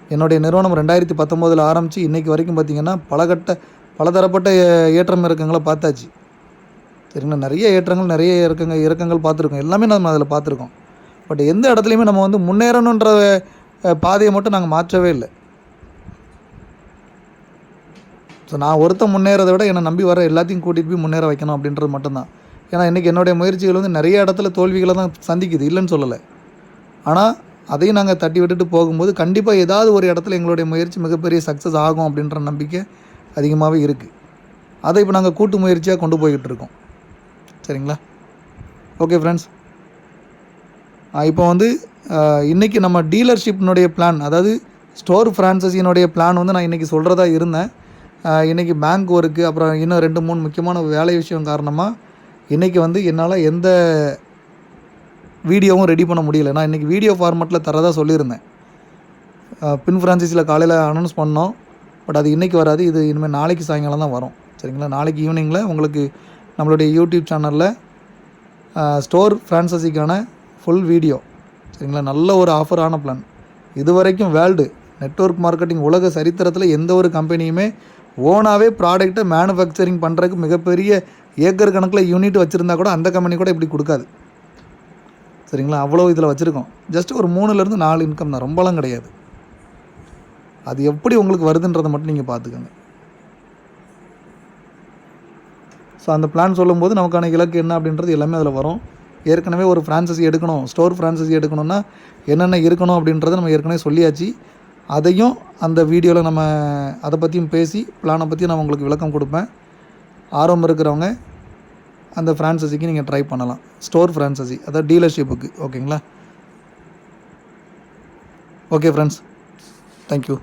என்னுடைய நிறுவனம் ரெண்டாயிரத்தி பத்தொம்போதில் ஆரம்பித்து இன்றைக்கி வரைக்கும் பார்த்திங்கன்னா பலகட்ட பலதரப்பட்ட ஏ- ஏற்றம் இறக்கங்களை பார்த்தாச்சு. சரிங்களா நிறைய ஏற்றங்கள் நிறைய இறக்கங்க இறக்கங்கள் பார்த்துருக்கோம். எல்லாமே நம்ம அதில் பார்த்துருக்கோம். பட் எந்த இடத்துலையுமே நம்ம வந்து முன்னேறணுன்ற பாதையை மட்டும் நாங்கள் மாற்றவே இல்லை. ஸோ நான் ஒருத்தன் முன்னேறதை விட என்னை நம்பி வர எல்லாத்தையும் கூட்டிகிட்டு போய் முன்னேற வைக்கணும் அப்படின்றது மட்டும்தான். ஏன்னா இன்றைக்கி என்னுடைய முயற்சிகள் வந்து நிறைய இடத்துல தோல்விகளை தான் சந்திக்குது. இல்லைன்னு சொல்லலை. ஆனால் அதையும் நாங்கள் தட்டி விட்டுட்டு போகும்போது கண்டிப்பாக ஏதாவது ஒரு இடத்துல எங்களுடைய முயற்சி மிகப்பெரிய சக்ஸஸ் ஆகும் அப்படின்ற நம்பிக்கை அதிகமாகவே இருக்குது அதை இப்போ நாங்கள் கூட்டு முயற்சியாக கொண்டு போய்கிட்டு இருக்கோம். சரிங்களா? ஓகே ஃப்ரெண்ட்ஸ் இப்போ வந்து இன்றைக்கி நம்ம டீலர்ஷிப்னுடைய பிளான் அதாவது ஸ்டோர் ஃப்ரான்சைஸினுடைய பிளான் வந்து நான் இன்றைக்கி சொல்கிறதா இருந்தேன். இன்றைக்கி பேங்க் ஒர்க்கு அப்புறம் இன்னும் ரெண்டு மூணு முக்கியமான வேலை விஷயம் காரணமாக இன்றைக்கி வந்து என்னால் எந்த வீடியோவும் ரெடி பண்ண முடியல. நான் இன்றைக்கி வீடியோ ஃபார்மேட்டில் தரதாக சொல்லியிருந்தேன். பின் ஃப்ரான்சைஸில் காலையில் அனௌன்ஸ் பண்ணோம். பட் அது இன்றைக்கி வராது. இது இனிமேல் நாளைக்கு சாயங்காலம் தான் வரும். சரிங்களா? நாளைக்கு ஈவினிங்கில் உங்களுக்கு நம்மளுடைய யூடியூப் சேனலில் ஸ்டோர் ஃப்ரான்சஸிக்கான ஃபுல் வீடியோ சரிங்களா? நல்ல ஒரு ஆஃபரான பிளான் இது வரைக்கும் வேர்ல்டு நெட்வொர்க் மார்க்கெட்டிங் உலக சரித்திரத்தில் எந்த ஒரு கம்பெனியுமே ஓனாகவே ப்ராடக்ட்டை மேனுஃபேக்சரிங் பண்ணுறதுக்கு மிகப்பெரிய ஏக்கர் கணக்கில் யூனிட் வச்சுருந்தா கூட அந்த கம்பெனி கூட இப்படி கொடுக்காது. சரிங்களா? அவ்வளோ இதில் வச்சுருக்கோம். ஜஸ்ட் ஒரு மூணுலேருந்து நாலு இன்கம் தான். ரொம்பலாம் கிடையாது. அது எப்படி உங்களுக்கு வருதுன்றதை மட்டும் நீங்கள் பார்த்துக்கோங்க. ஸோ அந்த பிளான் சொல்லும்போது நமக்கான இலக்கு என்ன அப்படின்றது எல்லாமே அதில் வரும். ஏற்கனவே ஒரு ஃப்ரான்சைசி எடுக்கணும் ஸ்டோர் ஃப்ரான்சைசி எடுக்கணும்னா என்னென்ன இருக்கணும் அப்படின்றத நம்ம ஏற்கனவே சொல்லியாச்சு. அதையும் அந்த வீடியோவில் நம்ம அதை பற்றியும் பேசி பிளானை பற்றி நான் உங்களுக்கு விளக்கம் கொடுப்பேன். ஆர்வம் இருக்கிறவங்க அந்த ஃப்ரான்சைசிக்கு நீங்கள் ட்ரை பண்ணலாம். ஸ்டோர் ஃப்ரான்சைசி அதாவது டீலர்ஷிப்புக்கு ஓகேங்களா ஓகே ஃப்ரெண்ட்ஸ் தேங்க்யூ